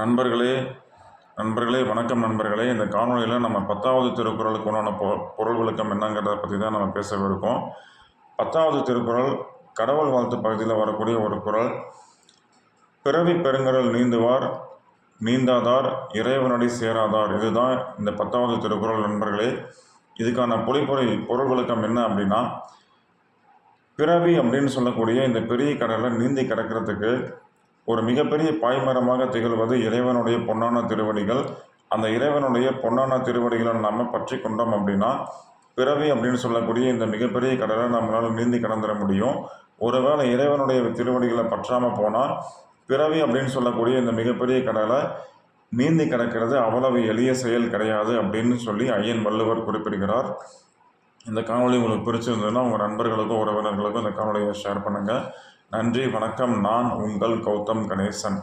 நண்பர்களே நண்பர்களே வணக்கம் நண்பர்களே. இந்த காணொலியில் நம்ம பத்தாவது திருக்குறளுக்கு உண்டான பொ பொருள் விளக்கம் என்னங்கிறத பற்றி தான் நம்ம பேசவிருக்கோம் பத்தாவது திருக்குறள் கடவுள் வாழ்த்து பகுதியில் வரக்கூடிய ஒரு குரல் பிறவி பெருங்கடல் நீந்துவார் நீந்தாதார் இறைவனடி சேராதார். இதுதான் இந்த பத்தாவது திருக்குறள் நண்பர்களே. இதுக்கான பொழிப்புரை பொருள் விளக்கம் என்ன அப்படின்னா பிறவி அப்படின்னு சொல்லக்கூடிய இந்த பெரிய கடலை நீந்தி கிடக்கிறதுக்கு ஒரு மிகப்பெரிய பாய்மரமாக திகழ்வது இறைவனுடைய பொன்னான திருவடிகள். அந்த இறைவனுடைய பொன்னான திருவடிகளை நாம் பற்றி கொண்டோம் அப்படின்னா பிறவி அப்படின்னு சொல்லக்கூடிய இந்த மிகப்பெரிய கடலை நம்மளால் நீந்தி கடந்துட முடியும். ஒருவேளை இறைவனுடைய திருவடிகளை பற்றாமல் போனால் பிறவி அப்படின்னு சொல்லக்கூடிய இந்த மிகப்பெரிய கடலை நீந்தி கிடக்கிறது அவ்வளவு எளிய செயல் கிடையாது அப்படின்னு சொல்லி ஐயன் வள்ளுவர் குறிப்பிடுகிறார். இந்த காணொலி உங்களுக்கு பிடிச்சிருந்ததுன்னா உங்கள் நண்பர்களுக்கும் உறவினர்களுக்கும் இந்த காணொலியை ஷேர் பண்ணுங்கள் நன்றி வணக்கம். நான் உங்கள் கௌதம் கணேசன்.